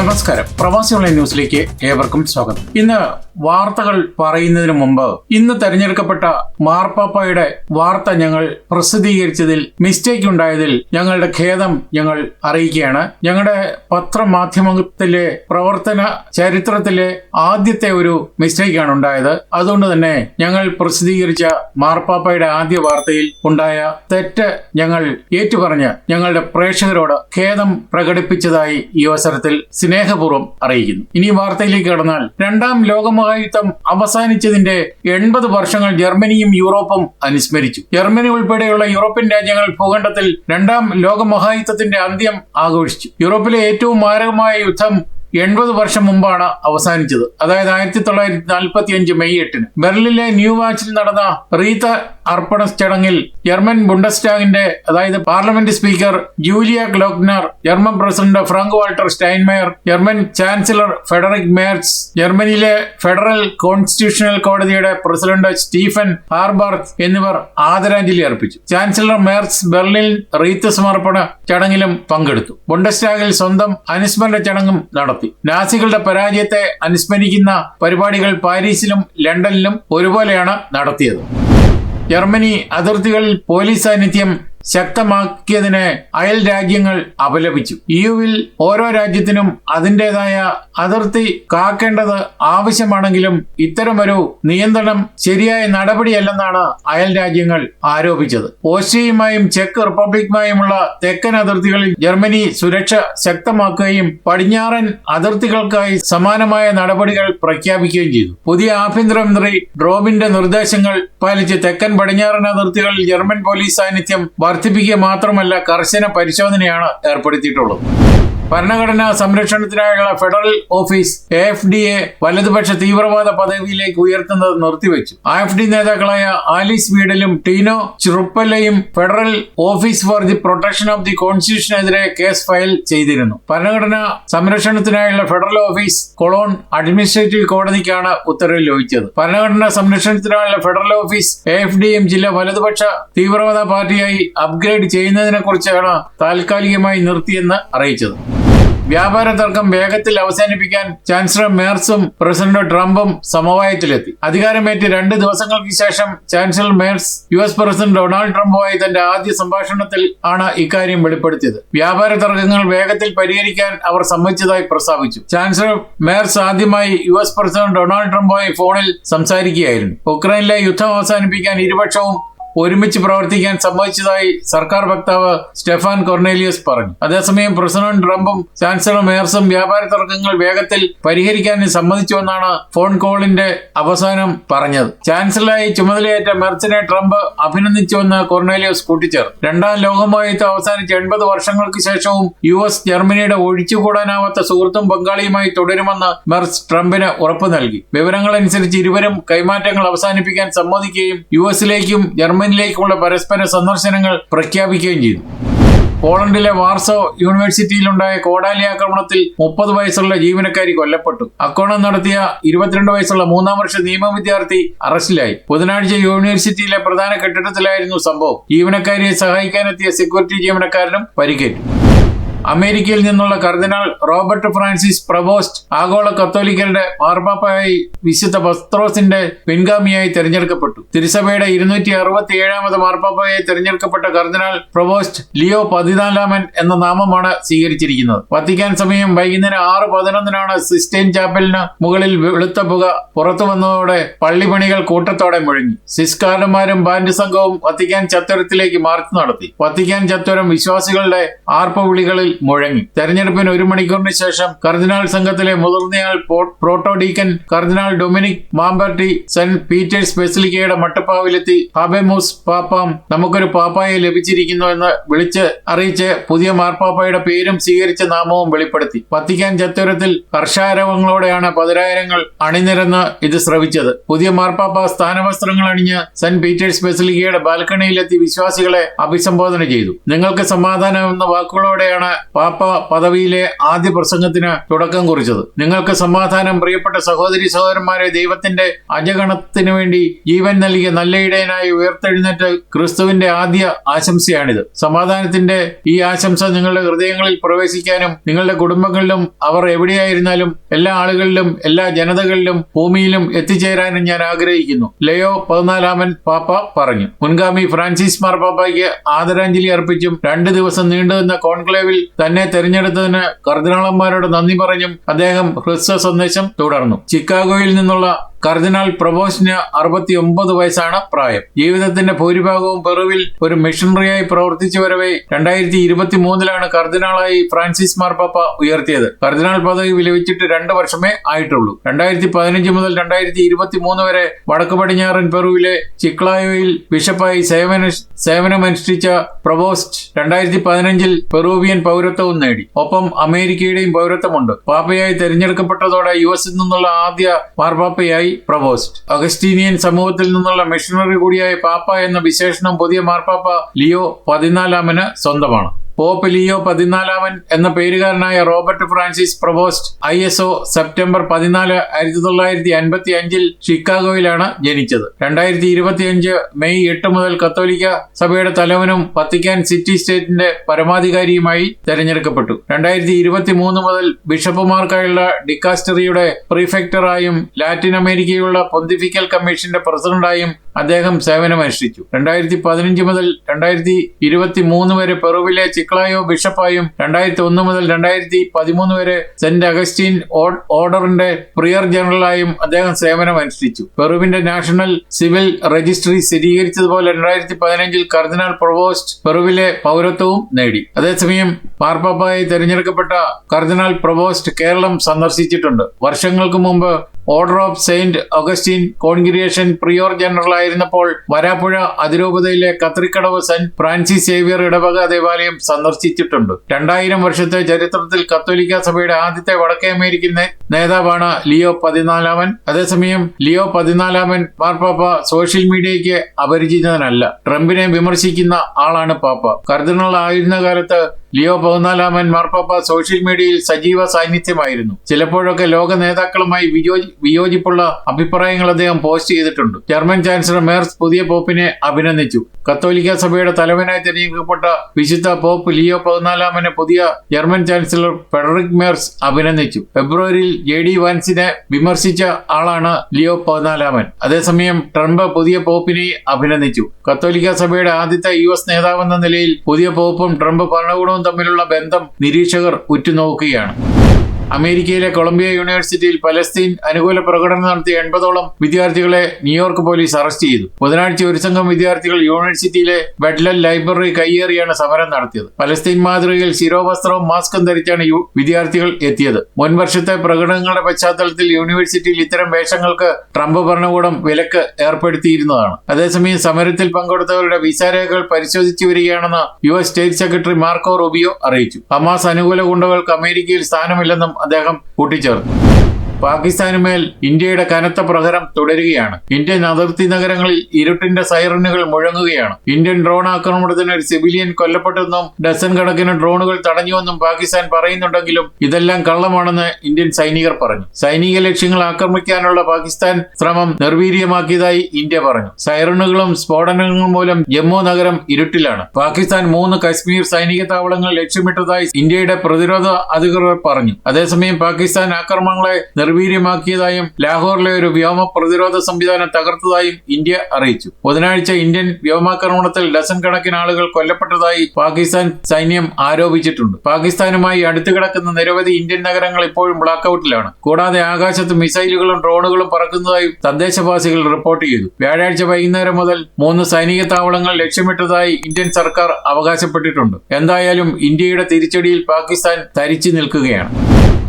നമസ്കാരം. പ്രവാസി ഓൺലൈൻ ന്യൂസിലേക്ക് ഏവർക്കും സ്വാഗതം. ഇന്ന് വാർത്തകൾ പറയുന്നതിന് മുമ്പ് ഇന്ന് തെരഞ്ഞെടുക്കപ്പെട്ട മാർപ്പാപ്പയുടെ വാർത്ത ഞങ്ങൾ പ്രസിദ്ധീകരിച്ചതിൽ മിസ്റ്റേക്ക് ഉണ്ടായതിൽ ഞങ്ങളുടെ ഖേദം ഞങ്ങൾ അറിയിക്കുകയാണ്. ഞങ്ങളുടെ പത്രമാധ്യമത്തിലെ പ്രവർത്തന ചരിത്രത്തിലെ ആദ്യത്തെ ഒരു മിസ്റ്റേക്കാണ് ഉണ്ടായത്. അതുകൊണ്ട് തന്നെ ഞങ്ങൾ പ്രസിദ്ധീകരിച്ച മാർപ്പാപ്പയുടെ ആദ്യ വാർത്തയിൽ ഉണ്ടായ തെറ്റ് ഞങ്ങൾ ഏറ്റുപറഞ്ഞ് ഞങ്ങളുടെ പ്രേക്ഷകരോട് ഖേദം പ്രകടിപ്പിച്ചതായി ഈ അവസരത്തിൽ സ്നേഹപൂർവം അറിയിക്കുന്നു. ഇനി വാർത്തയിലേക്ക് കടന്നാൽ രണ്ടാം ലോകമഹായുദ്ധം അവസാനിച്ചതിന്റെ എൺപത് വർഷങ്ങൾ ജർമ്മനിയും യൂറോപ്പും അനുസ്മരിച്ചു. ജർമ്മനി ഉൾപ്പെടെയുള്ള യൂറോപ്യൻ രാജ്യങ്ങൾ ഭൂഖണ്ഡത്തിൽ രണ്ടാം ലോകമഹായുദ്ധത്തിന്റെ അന്ത്യം ആഘോഷിച്ചു. യൂറോപ്പിലെ ഏറ്റവും മാരകമായ യുദ്ധം എൺപത് വർഷം മുമ്പാണ് അവസാനിച്ചത്. അതായത് ആയിരത്തി തൊള്ളായിരത്തി നാൽപ്പത്തി അഞ്ച് മെയ് എട്ടിന്. ബെർലിനിലെ ന്യൂ വാച്ചിൽ നടന്ന റീത്ത അർപ്പണ ചടങ്ങിൽ ജർമ്മൻ ബുണ്ടസ്റ്റാഗിന്റെ അതായത് parliament speaker Julia Klockner German president Frank Walter Steinmeier German chancellor Friedrich Merz ജർമ്മനിയിലെ ഫെഡറൽ കോൺസ്റ്റിറ്റ്യൂഷണൽ കോടതിയുടെ പ്രസിഡന്റ് സ്റ്റീഫൻ ഹാർബർത്ത് എന്നിവർ ആദരാഞ്ജലി അർപ്പിച്ചു. ചാൻസലർ മേർസ് ബെർലിൻ റീത്ത് സമർപ്പണ ചടങ്ങിലും പങ്കെടുത്തു. ബുണ്ടസ്റ്റാഗിൽ സ്വന്തം അനുസ്മരണ ചടങ്ങും നടത്തി. നാസികളുടെ പരാജയത്തെ അനുസ്മരിക്കുന്ന പരിപാടികൾ പാരീസിലും ലണ്ടനിലും ഒരുപോലെയാണ് നടത്തിയത്. ജർമ്മനി അതിർത്തികളിൽ പോലീസ് സാന്നിധ്യം ശക്തമാക്കിയതിനെ അയൽ രാജ്യങ്ങൾ അപലപിച്ചു. ഇയുവിൽ ഓരോ രാജ്യത്തിനും അതിന്റെതായ അതിർത്തി കാക്കേണ്ടത് ആവശ്യമാണെങ്കിലും ഇത്തരമൊരു നിയന്ത്രണം ശരിയായ നടപടിയല്ലെന്നാണ് അയൽ രാജ്യങ്ങൾ ആരോപിച്ചത്. ഓസ്ട്രിയയുമായും ചെക്ക് റിപ്പബ്ലിക്കുമായുമുള്ള തെക്കൻ അതിർത്തികളിൽ ജർമ്മനി സുരക്ഷ ശക്തമാക്കുകയും പടിഞ്ഞാറൻ അതിർത്തികൾക്കായി സമാനമായ നടപടികൾ പ്രഖ്യാപിക്കുകയും ചെയ്തു. പുതിയ ആഭ്യന്തരമന്ത്രി ഡ്രോബിന്റെ നിർദ്ദേശങ്ങൾ പാലിച്ച് തെക്കൻ പടിഞ്ഞാറൻ അതിർത്തികളിൽ ജർമ്മൻ പോലീസ് സാന്നിധ്യം വർദ്ധിപ്പിക്കുക മാത്രമല്ല കർശന പരിശോധനയാണ് ഏർപ്പെടുത്തിയിട്ടുള്ളത്. ഭരണഘടനാ സംരക്ഷണത്തിനായുള്ള federal office A F D A വലതുപക്ഷ തീവ്രവാദ പദവിയിലേക്ക് ഉയർത്തുന്നത് നിർത്തിവെച്ചു. ആ എഫ് ഡി നേതാക്കളായ ആലിസ് വീഡലും Tino ചുറുപ്പല്ലയും federal office for the protection of the കോൺസ്റ്റിറ്റ്യൂഷനെതിരെ case file ചെയ്തിരുന്നു. ഭരണഘടനാ സംരക്ഷണത്തിനായുള്ള ഫെഡറൽ ഓഫീസ് കൊളോൺ അഡ്മിനിസ്ട്രേറ്റീവ് കോടതിക്കാണ് ഉത്തരവ് ലഭിച്ചത്. ഭരണഘടനാ സംരക്ഷണത്തിനായുള്ള federal office A F D M ജില്ല വലതുപക്ഷ തീവ്രവാദ പാർട്ടിയായി അപ്ഗ്രേഡ് ചെയ്യുന്നതിനെ കുറിച്ചാണ് താൽക്കാലികമായി നിർത്തിയെന്ന് അറിയിച്ചത്. വ്യാപാര തർക്കം വേഗത്തിൽ അവസാനിപ്പിക്കാൻ ചാൻസലർ മേർസും പ്രസിഡന്റ് ട്രംപും സമവായത്തിലെത്തി. അധികാരമേറ്റ് രണ്ട് ദിവസങ്ങൾക്ക് ശേഷം chancellor Merz U S president Donald ട്രംപുമായി തന്റെ ആദ്യ സംഭാഷണത്തിൽ ആണ് ഇക്കാര്യം വെളിപ്പെടുത്തിയത്. വ്യാപാര തർക്കങ്ങൾ വേഗത്തിൽ പരിഹരിക്കാൻ അവർ സമ്മതിച്ചതായി പ്രസ്താവിച്ചു. ചാൻസലർ മേഴ്സ് ആദ്യമായി യു എസ് പ്രസിഡന്റ് ഡൊണാൾഡ് ട്രംപുമായി ഫോണിൽ സംസാരിക്കുകയായിരുന്നു. ഉക്രൈനിലെ യുദ്ധം അവസാനിപ്പിക്കാൻ ഇരുപക്ഷവും ഒരുമിച്ച് പ്രവർത്തിക്കാൻ സമ്മതിച്ചതായി സർക്കാർ വക്താവ് സ്റ്റെഫാൻ കൊർണേലിയസ് പറഞ്ഞു. അതേസമയം പ്രസിഡന്റ് ട്രംപും ചാൻസലർ മേയർസും വ്യാപാര തർക്കങ്ങൾ വേഗത്തിൽ പരിഹരിക്കാൻ സമ്മതിച്ചുവെന്നാണ് ഫോൺ കോളിന്റെ അവസാനം പറഞ്ഞത്. ചാൻസലറായി ചുമതലയേറ്റ മെർസിനെ ട്രംപ് അഭിനന്ദിച്ചുവെന്ന് കൊർണേലിയസ് കൂട്ടിച്ചേർത്തു. രണ്ടാം ലോകമഹായുദ്ധം അവസാനിച്ച് എൺപത് വർഷങ്ങൾക്ക് ശേഷവും യു എസ് ജർമ്മനിയുടെ ഒഴിച്ചുകൂടാനാവാത്ത സുഹൃത്തും പങ്കാളിയുമായി തുടരുമെന്ന് മെർസ് ട്രംപിന് ഉറപ്പു നൽകി. വിവരങ്ങളനുസരിച്ച് ഇരുവരും കൈമാറ്റങ്ങൾ അവസാനിപ്പിക്കാൻ സമ്മതിക്കുകയും യു എസിലേക്കും ജർമ്മനിയിലേക്കുമുള്ള പരസ്പര സന്ദർശനങ്ങൾ പ്രഖ്യാപിക്കുകയും ചെയ്തു. പോളണ്ടിലെ വാർസോ യൂണിവേഴ്സിറ്റിയിലുണ്ടായ കോടാലി ആക്രമണത്തിൽ മുപ്പത് വയസ്സുള്ള ജീവനക്കാരി കൊല്ലപ്പെട്ടു. ആക്രമണം നടത്തിയ ഇരുപത്തിരണ്ട് വയസ്സുള്ള മൂന്നാം വർഷ നിയമ വിദ്യാർത്ഥി അറസ്റ്റിലായി. ബുധനാഴ്ച യൂണിവേഴ്സിറ്റിയിലെ പ്രധാന കെട്ടിടത്തിലായിരുന്നു സംഭവം. ജീവനക്കാരിയെ സഹായിക്കാനെത്തിയ സെക്യൂരിറ്റി ജീവനക്കാരനും പരിക്കേറ്റു. അമേരിക്കയിൽ നിന്നുള്ള കർദിനാൾ റോബർട്ട് ഫ്രാൻസിസ് പ്രവോസ്റ്റ് ആഗോള കത്തോലിക്കരുടെ മാർപ്പാപ്പയായി വിശുദ്ധ പസ്ത്രോസിന്റെ പിൻഗാമിയായി തെരഞ്ഞെടുക്കപ്പെട്ടു. തിരുസഭയുടെ ഇരുന്നൂറ്റി അറുപത്തി ഏഴാമത് മാർപ്പാപ്പയായി തെരഞ്ഞെടുക്കപ്പെട്ട കർദിനാൾ പ്രവോസ്റ്റ് ലിയോ പതിനാലാമൻ എന്ന നാമമാണ് സ്വീകരിച്ചിരിക്കുന്നത്. വത്തിക്കാൻ സമയം വൈകുന്നേരം ആറ് പതിനൊന്നിനാണ് സിസ്റ്റൈൻ ചാപ്പലിന് മുകളിൽ വെളുത്ത പുക പുറത്തു വന്നതോടെ പള്ളിപണികൾ കൂട്ടത്തോടെ മുഴങ്ങി. സിസ്കാരന്മാരും ബാൻഡ് സംഘവും വത്തിക്കാൻ ചത്വരത്തിലേക്ക് മാർച്ച് നടത്തി. വത്തിക്കാൻ ചത്വരം വിശ്വാസികളുടെ ആർപ്പവിളികളിൽ മുഴങ്ങി. തെരഞ്ഞെടുപ്പിന് ഒരു മണിക്കൂറിന് ശേഷം കർദിനാൾ സംഘത്തിലെ മുതിർന്നയാൾ പ്രോട്ടോഡീക്കൻ കർദിനാൾ ഡൊമിനിക് മാമ്പർട്ടി സെന്റ് പീറ്റേഴ്സ് ബെസിലിക്കയുടെ മട്ടപ്പാവിലെത്തി ഹബെമൂസ് പാപ്പാം നമുക്കൊരു പാപ്പായെ ലഭിച്ചിരിക്കുന്നു എന്ന് വിളിച്ച് അറിയിച്ച് പുതിയ മാർപ്പാപ്പയുടെ പേരും സ്വീകരിച്ച നാമവും വെളിപ്പെടുത്തി. വത്തിക്കാൻ ചത്തുരത്തിൽ ഹർഷാരവങ്ങളോടെയാണ് പതിനായിരങ്ങൾ അണിനിരന്ന് ഇത് ശ്രവിച്ചത് പുതിയ മാർപ്പാപ്പ സ്ഥാനവസ്ത്രങ്ങൾ അണിഞ്ഞ് സെന്റ് പീറ്റേഴ്സ് ബെസിലിക്കയുടെ ബാൽക്കണിയിലെത്തി വിശ്വാസികളെ അഭിസംബോധന ചെയ്തു. നിങ്ങൾക്ക് സമാധാനം എന്ന വാക്കുകളോടെയാണ് പാപ്പ പദവിയിലെ ആദ്യ പ്രസംഗത്തിന് തുടക്കം കുറിച്ചത്. നിങ്ങൾക്ക് സമാധാനം പ്രിയപ്പെട്ട സഹോദരി സഹോദരന്മാരെ ദൈവത്തിന്റെ അജഗണത്തിന് വേണ്ടി ജീവൻ നൽകിയ നല്ല ഇടയനായി ഉയർത്തെഴുന്നേറ്റ ക്രിസ്തുവിന്റെ ആദ്യ ആശംസയാണിത്. സമാധാനത്തിന്റെ ഈ ആശംസ നിങ്ങളുടെ ഹൃദയങ്ങളിൽ പ്രവേശിക്കാനും നിങ്ങളുടെ കുടുംബങ്ങളിലും അവർ എവിടെയായിരുന്നാലും എല്ലാ ആളുകളിലും എല്ലാ ജനതകളിലും ഭൂമിയിലും എത്തിച്ചേരാനും ഞാൻ ആഗ്രഹിക്കുന്നു. ലയോ പതിനാലാമൻ പാപ്പ പറഞ്ഞു. മുൻഗാമി ഫ്രാൻസിസ് മാർപ്പാപ്പയ്ക്ക് ആദരാഞ്ജലി അർപ്പിച്ചും രണ്ട് ദിവസം നീണ്ടുനിന്ന കോൺക്ലേവിൽ തന്നെ തെരഞ്ഞെടുത്തതിന് കർദിനാളന്മാരോട് നന്ദി പറഞ്ഞും അദ്ദേഹം ഹ്രസ്വ സന്ദേശം തുടർന്നു. ചിക്കാഗോയിൽ നിന്നുള്ള കർദിനാൾ പ്രബോസിന് അറുപത്തി ഒമ്പത് വയസ്സാണ് പ്രായം. ജീവിതത്തിന്റെ ഭൂരിഭാഗവും പെറുവിൽ ഒരു മിഷണറിയായി പ്രവർത്തിച്ചു വരവെ രണ്ടായിരത്തി ഇരുപത്തി മൂന്നിലാണ് കർദിനാളായി ഫ്രാൻസിസ് മാർപ്പാപ്പ ഉയർത്തിയത്. കർദിനാൾ പദവി വിലപിച്ചിട്ട് രണ്ട് വർഷമേ ആയിട്ടുള്ളൂ. രണ്ടായിരത്തി പതിനഞ്ച് മുതൽ രണ്ടായിരത്തി ഇരുപത്തി മൂന്ന് വരെ വടക്കു പടിഞ്ഞാറൻ പെറുവിലെ ചിക്ലായോയിൽ ബിഷപ്പായി സേവന സേവനമനുഷ്ഠിച്ച പ്രബോസ്റ്റ് രണ്ടായിരത്തി പതിനഞ്ചിൽ പെറൂവിയൻ പൗരത്വവും നേടി. ഒപ്പം അമേരിക്കയുടെയും പൗരത്വമുണ്ട്. പാപ്പയായി തെരഞ്ഞെടുക്കപ്പെട്ടതോടെ യു എസിൽ നിന്നുള്ള ആദ്യ മാർപ്പാപ്പയായി പ്രബോസ്റ്റ് അഗസ്റ്റീനിയൻ സമൂഹത്തിൽ നിന്നുള്ള മിഷണറി കൂടിയായ പാപ്പ എന്ന വിശേഷണം പുതിയ മാർപ്പാപ്പ ലിയോ പതിനാലാമന് സ്വന്തമാണ്. പോപ്പ് ലിയോ പതിനാലാമൻ എന്ന പേരുകാരനായ Robert Francis Prevost I S O September പതിനാല് ആയിരത്തി തൊള്ളായിരത്തി അൻപത്തി അഞ്ചിൽ ഷിക്കാഗോയിലാണ് ജനിച്ചത്. രണ്ടായിരത്തി ഇരുപത്തി അഞ്ച് മെയ് എട്ട് മുതൽ കത്തോലിക്ക സഭയുടെ തലവനും പത്തിക്കാൻ സിറ്റി സ്റ്റേറ്റിന്റെ പരമാധികാരിയുമായി തെരഞ്ഞെടുക്കപ്പെട്ടു. രണ്ടായിരത്തി ഇരുപത്തി മൂന്ന് മുതൽ ബിഷപ്പുമാർക്കായുള്ള ഡിക്കാസ്റ്ററിയുടെ പ്രീഫെക്ടറായും ലാറ്റിൻ അമേരിക്കയുള്ള പൊന്തിഫിക്കൽ കമ്മീഷന്റെ പ്രസിഡന്റായും അദ്ദേഹം സേവനമനുഷ്ഠിച്ചു. രണ്ടായിരത്തി പതിനഞ്ച് മുതൽ രണ്ടായിരത്തി ഇരുപത്തി മൂന്ന് വരെ പെറുവിലെ ചിക്ലായോ ബിഷപ്പായും രണ്ടായിരത്തി ഒന്ന് മുതൽ രണ്ടായിരത്തി പതിമൂന്ന് വരെ സെന്റ് അഗസ്റ്റീൻ ഓർഡറിന്റെ പ്രിയർ ജനറലായും അദ്ദേഹം സേവനം അനുഷ്ഠിച്ചു. പെറുവിന്റെ നാഷണൽ സിവിൽ രജിസ്ട്രി സ്ഥിരീകരിച്ചതുപോലെ രണ്ടായിരത്തി പതിനഞ്ചിൽ കർദിനാൾ പ്രൊവോസ്റ്റ് പെറുവിലെ പൗരത്വവും നേടി. അതേസമയം മാർപ്പാപ്പായി തെരഞ്ഞെടുക്കപ്പെട്ട കർദിനാൾ പ്രൊവോസ്റ്റ് കേരളം സന്ദർശിച്ചിട്ടുണ്ട്. വർഷങ്ങൾക്ക് മുമ്പ് order of Saint Augustine congregation prior general Varapuzha Varapuzha അതിരൂപതയിലെ കത്രിക്കടവ് സെന്റ് ഫ്രാൻസിസ് സേവിയർ ഇടവക ദേവാലയം സന്ദർശിച്ചിട്ടുണ്ട്. രണ്ടായിരം വർഷത്തെ ചരിത്രത്തിൽ കത്തോലിക്ക സഭയുടെ ആദ്യത്തെ വടക്കേ അമേരിക്കൻ നേതാവാണ് ലിയോ പതിനാലാമൻ. അതേസമയം ലിയോ പതിനാലാമൻ മാർപ്പാപ്പ സോഷ്യൽ മീഡിയയ്ക്ക് അപരിചിതനല്ല. ട്രംപിനെ വിമർശിക്കുന്ന ആളാണ് പാപ്പ. കർദിനൽ ആയിരുന്ന കാലത്ത് ലിയോ പതിനാലാമൻ മാർപ്പാപ്പ സോഷ്യൽ മീഡിയയിൽ സജീവ സാന്നിധ്യമായിരുന്നു. ചിലപ്പോഴൊക്കെ ലോക നേതാക്കളുമായി വിയോജി- വിയോജിപ്പുള്ള അഭിപ്രായങ്ങൾ അദ്ദേഹം പോസ്റ്റ് ചെയ്തിട്ടുണ്ട്. ജർമ്മൻ ചാൻസലർ മേർസ് പുതിയ പോപ്പിനെ അഭിനന്ദിച്ചു. കത്തോലിക്ക സഭയുടെ തലവനായി തിരഞ്ഞെടുക്കപ്പെട്ട വിശുദ്ധ പോപ്പ് ലിയോ പതിനാലാമനെ പുതിയ ജർമ്മൻ ചാൻസലർ ഫെഡറിക് മേർസ് അഭിനന്ദിച്ചു. ഫെബ്രുവരിയിൽ ജെ ഡി വാൻസിനെ വിമർശിച്ച ആളാണ് ലിയോ പതിനാലാമൻ. അതേസമയം ട്രംപ് പുതിയ പോപ്പിനെ അഭിനന്ദിച്ചു. കത്തോലിക്ക സഭയുടെ ആദ്യത്തെ യു എസ് നേതാവെന്ന നിലയിൽ പുതിയ പോപ്പും ട്രംപ് ഭരണകൂടവും തമ്മിലുള്ള ബന്ധം നിരീക്ഷകർ ഉറ്റുനോക്കുകയാണ്. അമേരിക്കയിലെ കൊളംബിയ യൂണിവേഴ്സിറ്റിയിൽ പലസ്തീൻ അനുകൂല പ്രകടനം നടത്തിയ എൺപതോളം വിദ്യാർത്ഥികളെ ന്യൂയോർക്ക് പോലീസ് അറസ്റ്റ് ചെയ്തു. ബുധനാഴ്ച ഒരു സംഘം വിദ്യാർത്ഥികൾ യൂണിവേഴ്സിറ്റിയിലെ ബെഡ്ലൽ ലൈബ്രറി കയ്യേറിയാണ് സമരം നടത്തിയത്. പലസ്തീൻ മാതൃകയിൽ ശിരോവസ്ത്രവും മാസ്കും ധരിച്ചാണ് വിദ്യാർത്ഥികൾ എത്തിയത്. മുൻ വർഷത്തെ പ്രകടനങ്ങളുടെ പശ്ചാത്തലത്തിൽ യൂണിവേഴ്സിറ്റിയിൽ ഇത്തരം വേഷങ്ങൾക്ക് ട്രംപ് ഭരണകൂടം വിലക്ക് ഏർപ്പെടുത്തിയിരുന്നതാണ്. അതേസമയം സമരത്തിൽ പങ്കെടുത്തവരുടെ വിസാരേഖകൾ പരിശോധിച്ചു വരികയാണെന്ന് U S state secretary Marco Rubio അറിയിച്ചു. ഹമാസ് അനുകൂല ഗുണ്ടകൾക്ക് അമേരിക്കയിൽ സ്ഥാനമില്ലെന്നും അദ്ദേഹം കൂട്ടിച്ചേർത്തു. പാകിസ്ഥാനുമേൽ ഇന്ത്യയുടെ കനത്ത പ്രഹരം തുടരുകയാണ്. ഇന്ത്യൻ അതിർത്തി നഗരങ്ങളിൽ ഇരുട്ടിന്റെ സൈറണുകൾ മുഴങ്ങുകയാണ്. ഇന്ത്യൻ ഡ്രോൺ ആക്രമണത്തിന് ഒരു സിവിലിയൻ കൊല്ലപ്പെട്ടെന്നും ഡസൻ കണക്കിന് ഡ്രോണുകൾ തടഞ്ഞുവെന്നും പാകിസ്ഥാൻ പറയുന്നുണ്ടെങ്കിലും ഇതെല്ലാം കള്ളമാണെന്ന് ഇന്ത്യൻ സൈനികർ പറഞ്ഞു. സൈനിക ലക്ഷ്യങ്ങൾ ആക്രമിക്കാനുള്ള പാകിസ്ഥാൻ ശ്രമം നിർവീര്യമാക്കിയതായി ഇന്ത്യ പറഞ്ഞു. സൈറണുകളും സ്ഫോടനങ്ങളും മൂലം ജമ്മു നഗരം ഇരുട്ടിലാണ്. പാകിസ്ഥാൻ മൂന്ന് കശ്മീർ സൈനിക താവളങ്ങൾ ലക്ഷ്യമിട്ടതായി ഇന്ത്യയുടെ പ്രതിരോധ അധികൃതർ പറഞ്ഞു. അതേസമയം പാകിസ്ഥാൻ ആക്രമണങ്ങളെ നിർവീര്യമാക്കിയതായും ലാഹോറിലെ ഒരു വ്യോമ പ്രതിരോധ സംവിധാനം തകർത്തതായും ഇന്ത്യ അറിയിച്ചു. ബുധനാഴ്ച ഇന്ത്യൻ വ്യോമാക്രമണത്തിൽ ഡസൻ കണക്കിന് ആളുകൾ കൊല്ലപ്പെട്ടതായി പാകിസ്ഥാൻ സൈന്യം ആരോപിച്ചിട്ടുണ്ട്. പാകിസ്ഥാനുമായി അടുത്തു കിടക്കുന്ന നിരവധി ഇന്ത്യൻ നഗരങ്ങൾ ഇപ്പോഴും ബ്ലാക്കൌട്ടിലാണ് കൂടാതെ ആകാശത്ത് മിസൈലുകളും ഡ്രോണുകളും പറക്കുന്നതായി തദ്ദേശവാസികൾ റിപ്പോർട്ട് ചെയ്തു. വ്യാഴാഴ്ച വൈകുന്നേരം മുതൽ മൂന്ന് സൈനിക താവളങ്ങൾ ലക്ഷ്യമിട്ടതായി ഇന്ത്യൻ സർക്കാർ അവകാശപ്പെട്ടിട്ടുണ്ട്. എന്തായാലും ഇന്ത്യയുടെ തിരിച്ചടിയിൽ പാകിസ്ഥാൻ തരിച്ചു നിൽക്കുകയാണ്.